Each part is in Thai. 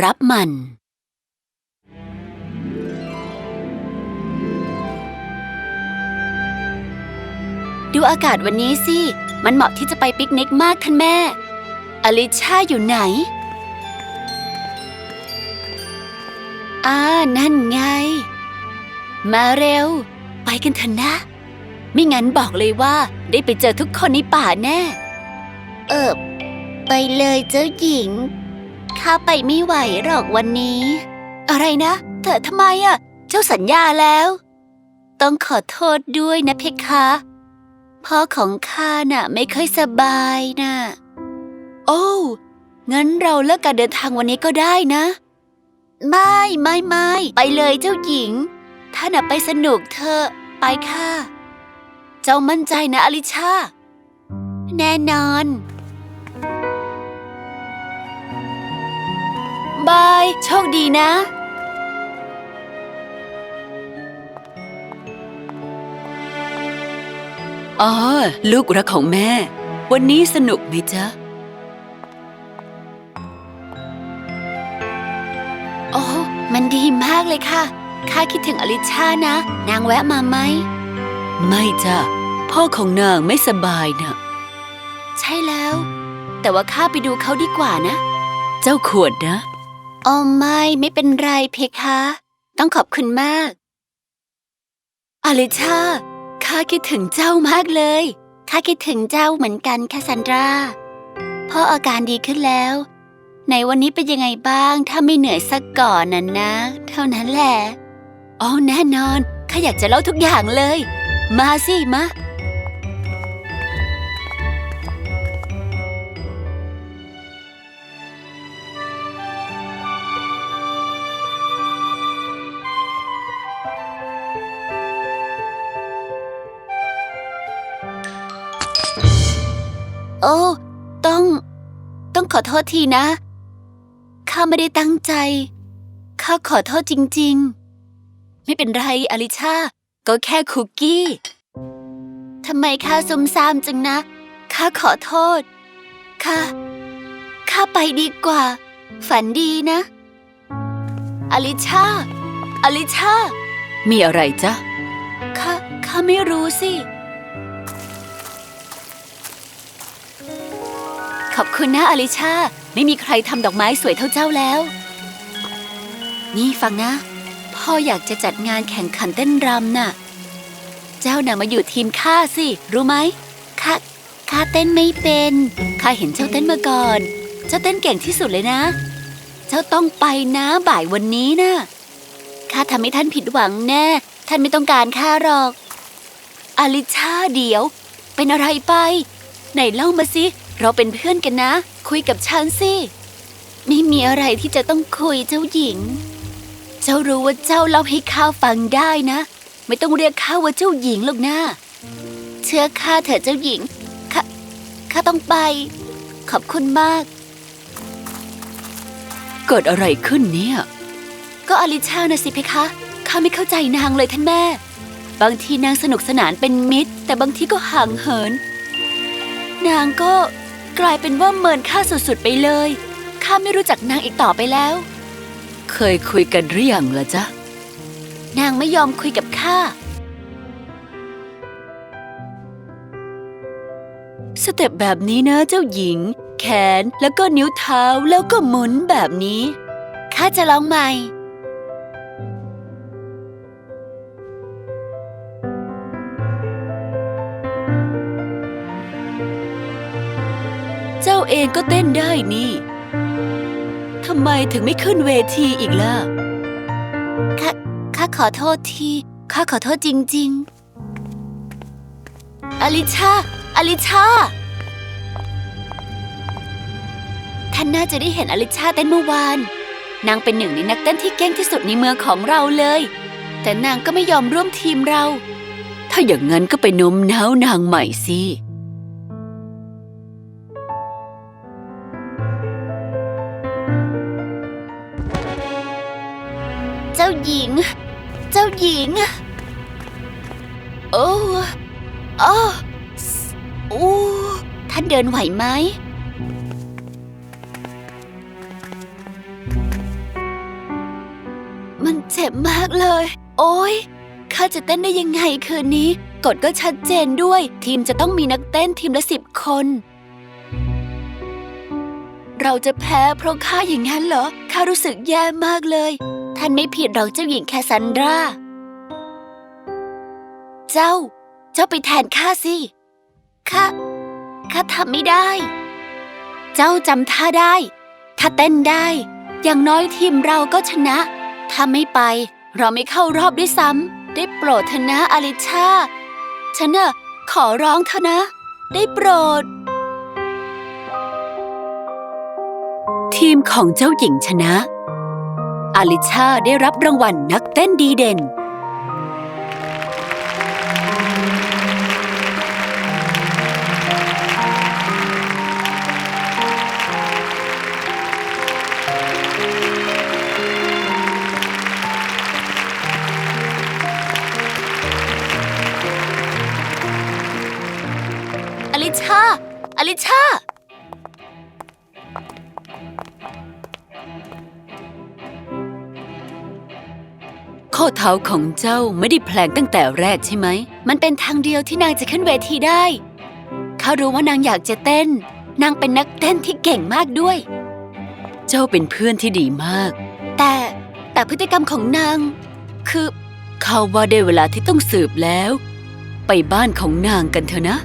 รับมัน ดูอากาศวันนี้สิ มันเหมาะที่จะไปปิกนิกมากท่านแม่ อลิชาอยู่ไหน อ่า นั่นไง มาเร็ว ไปกันเถอะนะ ไม่งั้นบอกเลยว่าได้ไปเจอทุกคนในป่าแน่ เออ ไปเลยเจ้าหญิง ข้าไปไม่ไหวหรอกวันนี้ อะไรนะ เธอทำไมอะ เจ้าสัญญาแล้ว ต้องขอโทษด้วยนะเพคะพ่อของข้าน่ะ ไม่ค่อยสบายน่ะ โอ้งั้นเราเลิกการเดินทางวันนี้ก็ได้นะ ไม่ไม่ไม่ไปเลยเจ้าหญิงถ้าน่ะไปสนุกเธอะไปค่ะ เจ้ามั่นใจนะอลิชา แน่นอน บาย โชคดีนะ อ๋อ ลูกรักของแม่ วันนี้สนุกไหมจ๊ะ โอ้ มันดีมากเลยค่ะ ข้าคิดถึงอลิชานะ นางแวะมาไหม ไม่จ้ะ พ่อของนางไม่สบายนะใช่แล้ว แต่ว่าข้าไปดูเขาดีกว่านะ เจ้าขวดนะ อ๋อไม่ไม่เป็นไรเพคะ ต้องขอบคุณมาก อลิชาข้าคิดถึงเจ้ามากเลยข้าคิดถึงเจ้าเหมือนกันแคสซันดราพ่ออาการดีขึ้นแล้วในวันนี้เป็นยังไงบ้าง ถ้าไม่เหนื่อยสักก่อนน่ะนะ เท่านั้นแหละอ๋อแน่นอนข้าอยากจะเล่าทุกอย่างเลย มาสิมา โอ้ ต้อง ต้องขอโทษทีนะ ข้าไม่ได้ตั้งใจ ข้าขอโทษจริง ๆ ไม่เป็นไรอลิชา ก็แค่คุกกี้ ทำไมข้าซุ่มซ่ามจังนะ ข้าขอโทษ ข้า ข้าไปดีกว่า ฝันดีนะ อลิชา อลิชา มีอะไรจ๊ะ ข้า ข้าไม่รู้สิ อบคุณนะอลิชา ไม่มีใครทำดอกไม้สวยเท่าเจ้าแล้ว นี่ฟังนะ พ่ออยากจะจัดงานแข่งขันเต้นรำน่ะ เจ้าน่ะมาอยู่ทีมข้าสิ รู้ไหมข้าข้าเต้นไม่เป็นข้าเห็นเจ้าเต้นมาก่อน เจ้าเต้นเก่งที่สุดเลยนะ เจ้าต้องไปนะบ่ายวันนี้นะข้าทำให้ท่านผิดหวังแน่ ท่านไม่ต้องการข้าหรอก อลิชาเดี๋ยว เป็นอะไรไป ไหนเล่ามาสิ เราเป็นเพื่อนกันนะ คุยกับฉันสิ ไม่มีอะไรที่จะต้องคุยเจ้าหญิง เจ้ารู้ว่าเจ้าเล่าให้ข้าฟังได้นะ ไม่ต้องเรียกข้าว่าเจ้าหญิงหรอกนะ เชื่อข้าเถอะเจ้าหญิง ข้า ข้าต้องไป ขอบคุณมาก เกิดอะไรขึ้นเนี่ย ก็อลิชานะสิเพคะ ข้าไม่เข้าใจนางเลยท่านแม่ บางทีนางสนุกสนานเป็นมิตร แต่บางทีก็ห่างเหิน นางก็ กลายเป็นว่าเมินข้าสุดๆไปเลย ข้าไม่รู้จักนางอีกต่อไปแล้ว เคยคุยกันหรือยังล่ะจ๊ะ นางไม่ยอมคุยกับข้า สเต็ปแบบนี้นะเจ้าหญิง แขนแล้วก็นิ้วเท้าแล้วก็หมุนแบบนี้ ข้าจะลองใหม่ เจ้าเองก็เต้นได้นี่ ทำไมถึงไม่ขึ้นเวทีอีกล่ะ ข้า ข้าขอโทษที ข้าขอโทษจริง ๆ อลิชา อลิชา ท่านน่าจะได้เห็นอลิชาเต้นเมื่อวาน นางเป็นหนึ่งในนักเต้นที่เก่งที่สุดในเมืองของเราเลย แต่นางก็ไม่ยอมร่วมทีมเรา ถ้าอย่างนั้นก็ไปโน้มน้าวนางใหม่สิ โอ้โอ้ท่านเดินไหวไหม มันเจ็บมากเลย โอ้ยข้าจะเต้นได้ยังไงคืนนี้ กฎก็ชัดเจนด้วย ทีมจะต้องมีนักเต้นทีมละสิบคน เราจะแพ้เพราะข้าอย่างนั้นเหรอ ข้ารู้สึกแย่มากเลย ท่านไม่ผิดหรอกเจ้าหญิงแคสซันดรา เจ้า เจ้าไปแทนข้าสิ ข้า ข้าทำไม่ได้ เจ้าจำท่าได้ ถ้าเต้นได้ อย่างน้อยทีมเราก็ชนะ ถ้าไม่ไป เราไม่เข้ารอบด้วยซ้ำ ได้โปรดเถอะนะอลิชา ฉันน่ะขอร้องเธอะนะ ได้โปรด ทีมของเจ้าหญิงชนะ อลิชาได้รับรางวัลนักเต้นดีเด่น อลิชา ข้อเท้าของเจ้าไม่ได้แพลงตั้งแต่แรกใช่ไหม มันเป็นทางเดียวที่นางจะขึ้นเวทีได้เขารู้ว่านางอยากจะเต้น นางเป็นนักเต้นที่เก่งมากด้วย เจ้าเป็นเพื่อนที่ดีมาก แต่แต่พฤติกรรมของนาง คือเขาว่าได้เวลาที่ต้องสืบแล้ว ไปบ้านของนางกันเถอะนะ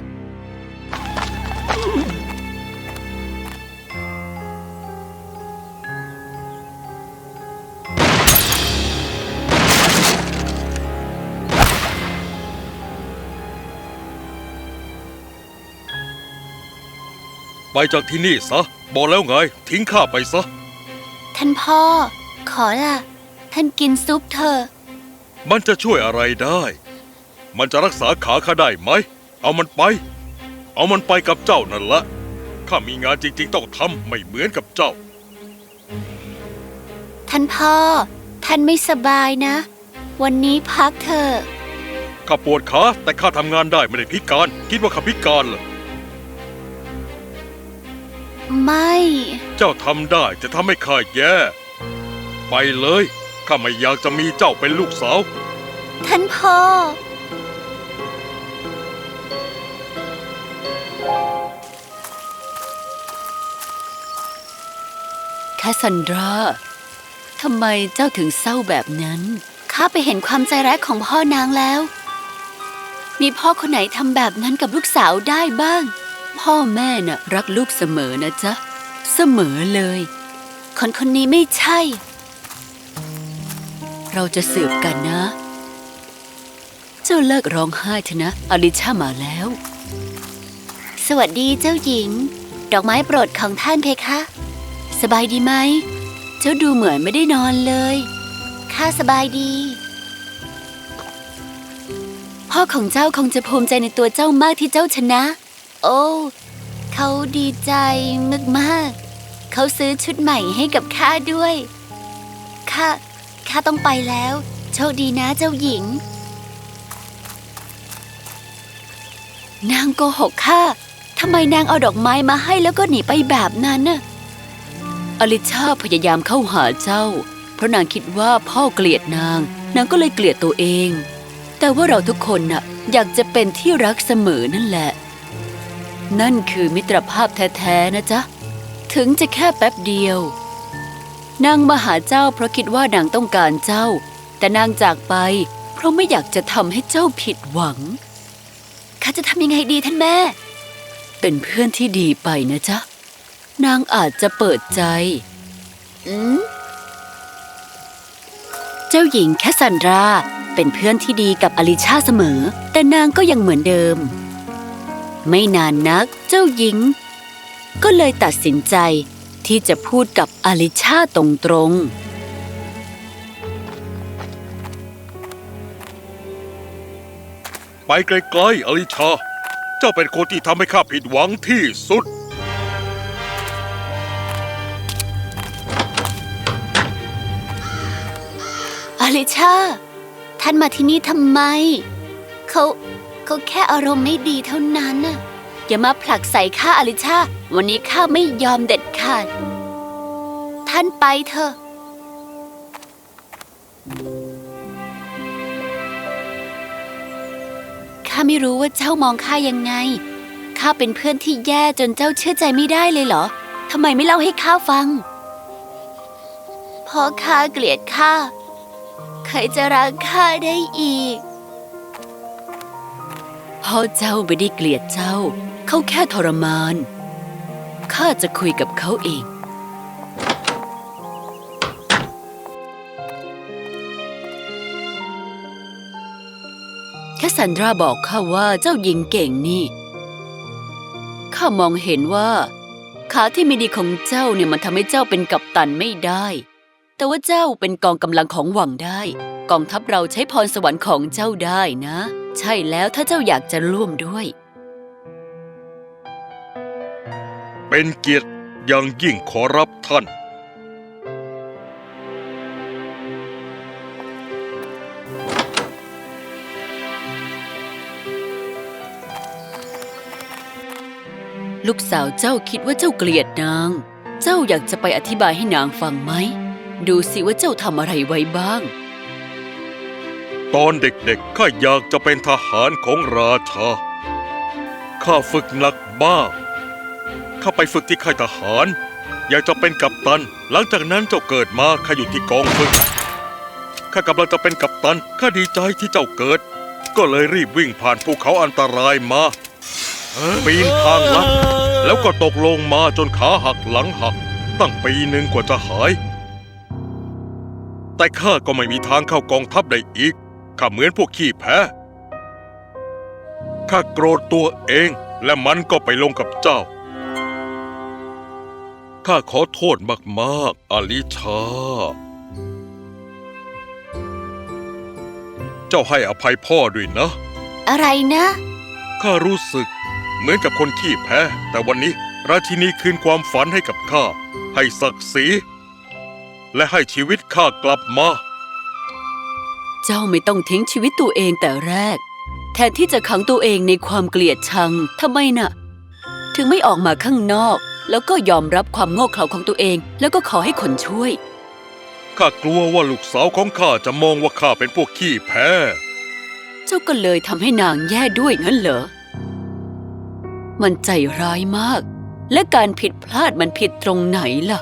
ไปจากที่นี่ซะ บอกแล้วไง ทิ้งข้าไปซะ ท่านพ่อ ขอละท่านกินซุปเถอะ มันจะช่วยอะไรได้ มันจะรักษาขาข้าได้ไหม เอามันไป เอามันไปกับเจ้านั่นละ ข้ามีงานจริง ๆ ต้องทำไม่เหมือนกับเจ้า ท่านพ่อ ท่านไม่สบายนะ วันนี้พักเถอะ ข้าปวดขาแต่ข้าทำงานได้ไม่ได้พิการ คิดว่าข้าพิการเหรอ ไม่ เจ้าทำได้จะทำให้ข้าแย่ ไปเลย ข้าไม่อยากจะมีเจ้าเป็นลูกสาว ท่านพ่อ แคสซันดรา ทำไมเจ้าถึงเศร้าแบบนั้น ข้าไปเห็นความใจร้ายของพ่อนางแล้ว มีพ่อคนไหนทำแบบนั้นกับลูกสาวได้บ้าง พ่อแม่น่ะรักลูกเสมอนะจ๊ะ เสมอเลย คนคนนี้ไม่ใช่ เราจะสืบกันนะ เจ้าเลิกร้องไห้เถอะนะ อลิชามาแล้ว สวัสดีเจ้าหญิง ดอกไม้โปรดของท่านเพคะ สบายดีไหม เจ้าดูเหมือนไม่ได้นอนเลยข้าสบายดี พ่อของเจ้าคงจะภูมิใจในตัวเจ้ามากที่เจ้าชนะ โอ้ เขาดีใจมากๆ เขาซื้อชุดใหม่ให้กับข้าด้วย ข้า ข้าต้องไปแล้ว โชคดีนะเจ้าหญิง นางโกหกข้าทำไมนางเอาดอกไม้มาให้แล้วก็หนีไปแบบนั้นน่ะ อลิชาพยายามเข้าหาเจ้า เพราะนางคิดว่าพ่อเกลียดนาง นางก็เลยเกลียดตัวเอง แต่ว่าเราทุกคนน่ะอยากจะเป็นที่รักเสมอนั่นแหละ นั่นคือมิตรภาพแท้ๆนะจ๊ะ ถึงจะแค่แป๊บเดียว นางมาหาเจ้าเพราะคิดว่านางต้องการเจ้า แต่นางจากไป เพราะไม่อยากจะทำให้เจ้าผิดหวังข้าจะทำยังไงดีท่านแม่ เป็นเพื่อนที่ดีไปนะจ๊ะ นางอาจจะเปิดใจ อืมเจ้าหญิงแคสซันดราเป็นเพื่อนที่ดีกับอลิชาเสมอ แต่นางก็ยังเหมือนเดิม ไม่นานนักเจ้าหญิง ก็เลยตัดสินใจที่จะพูดกับอลิชาตรงๆไปไกลๆอลิชา เจ้าเป็นคนที่ทำให้ข้าผิดหวังที่สุด อลิชา ท่านมาที่นี่ทำไม เขา เขาแค่อารมณ์ไม่ดีเท่านั้นน่ะอย่ามาผลักใส่ข้าอลิชา วันนี้ข้าไม่ยอมเด็ดขาด ท่านไปเถอะ ข้าไม่รู้ว่าเจ้ามองข้ายังไง ข้าเป็นเพื่อนที่แย่จนเจ้าเชื่อใจไม่ได้เลยเหรอ ทำไมไม่เล่าให้ข้าฟังเพราะข้าเกลียดข้า ใครจะรักข้าได้อีก พ่อเจ้าไม่ได้เกลียดเจ้า เขาแค่ทรมาน ข้าจะคุยกับเขาเอง แคสซันดราบอกข้าว่าเจ้าหญิงเก่งนี่ ข้ามองเห็นว่า ขาที่ไม่ดีของเจ้าเนี่ยมันทำให้เจ้าเป็นกัปตันไม่ได้ แต่ว่าเจ้าเป็นกองกำลังของหวังได้ กองทัพเราใช้พรสวรรค์ของเจ้าได้นะ ใช่แล้วถ้าเจ้าอยากจะร่วมด้วย เป็นเกียรติอย่างยิ่งขอรับท่าน ลูกสาวเจ้าคิดว่าเจ้าเกลียดนาง เจ้าอยากจะไปอธิบายให้นางฟังไหม ดูสิว่าเจ้าทำอะไรไว้บ้าง ตอนเด็กๆ ข้าอยากจะเป็นทหารของราชา ข้าฝึกหนักมากข้าไปฝึกที่ค่ายทหาร อยากจะเป็นกัปตัน หลังจากนั้นเจ้าเกิดมาข้าอยู่ที่กองฝึก ข้ากำลังจะเป็นกัปตัน ข้าดีใจที่เจ้าเกิด ก็เลยรีบวิ่งผ่านภูเขาอันตรายมา ปีนทางลัด แล้วก็ตกลงมาจนขาหักหลังหัก ตั้งปีหนึ่งกว่าจะหาย แต่ข้าก็ไม่มีทางเข้ากองทัพได้อีก ข้าเหมือนพวกขี้แพ้ข้าโกรธตัวเองและมันก็ไปลงกับเจ้า ข้าขอโทษมากๆอลิชา เจ้าให้อภัยพ่อด้วยนะ อะไรนะ ข้ารู้สึกเหมือนกับคนขี้แพ้ แต่วันนี้ราชินีคืนความฝันให้กับข้า ให้ศักดิ์ศรีและให้ชีวิตข้ากลับมา เจ้าไม่ต้องทิ้งชีวิตตัวเองแต่แรก แทนที่จะขังตัวเองในความเกลียดชังทำไมน่ะ ถึงไม่ออกมาข้างนอก แล้วก็ยอมรับความโง่เขลาของตัวเอง แล้วก็ขอให้คนช่วย ข้ากลัวว่าลูกสาวของข้าจะมองว่าข้าเป็นพวกขี้แพ้ เจ้าก็เลยทำให้นางแย่ด้วยงั้นเหรอ มันใจร้ายมาก และการผิดพลาดมันผิดตรงไหนล่ะ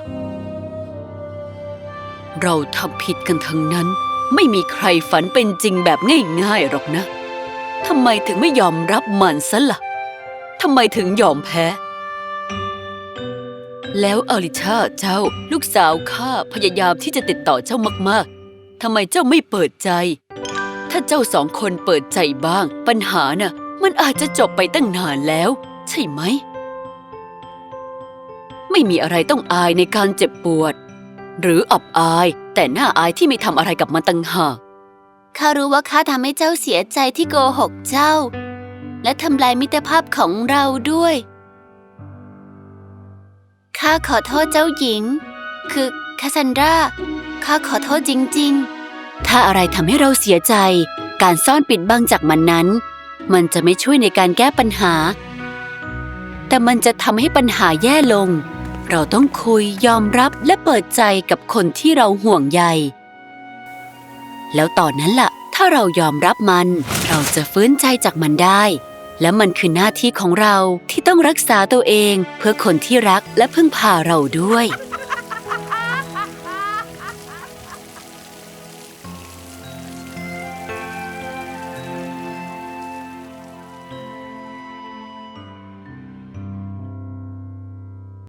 เราทำผิดกันทั้งนั้น ไม่มีใครฝันเป็นจริงแบบง่ายๆหรอกนะทำไมถึงไม่ยอมรับมันซะละ่ะทำไมถึงยอมแพ้ แล้วอลิชาเจ้าลูกสาวข้าพยายามที่จะติดต่อเจ้ามากๆทำไมเจ้าไม่เปิดใจ ถ้าเจ้าสองคนเปิดใจบ้าง ปัญหาน่ะ มันอาจจะจบไปตั้งนานแล้ว ใช่ไหม ไม่มีอะไรต้องอายในการเจ็บปวด หรืออับอาย แต่น่าอายที่ไม่ทำอะไรกับมันตั้งหากข้ารู้ว่าข้าทำให้เจ้าเสียใจที่โกหกเจ้า และทำลายมิตรภาพของเราด้วยข้าขอโทษเจ้าหญิง คือคาซันดราข้าขอโทษจริง ๆ ถ้าอะไรทำให้เราเสียใจ การซ่อนปิดบังจากมันนั้น มันจะไม่ช่วยในการแก้ปัญหา แต่มันจะทำให้ปัญหาแย่ลง เราต้องคุยยอมรับและเปิดใจกับคนที่เราห่วงใย แล้วตอนนั้นล่ะ ถ้าเรายอมรับมัน เราจะฟื้นใจจากมันได้ และมันคือหน้าที่ของเราที่ต้องรักษาตัวเองเพื่อคนที่รักและพึ่งพาเราด้วย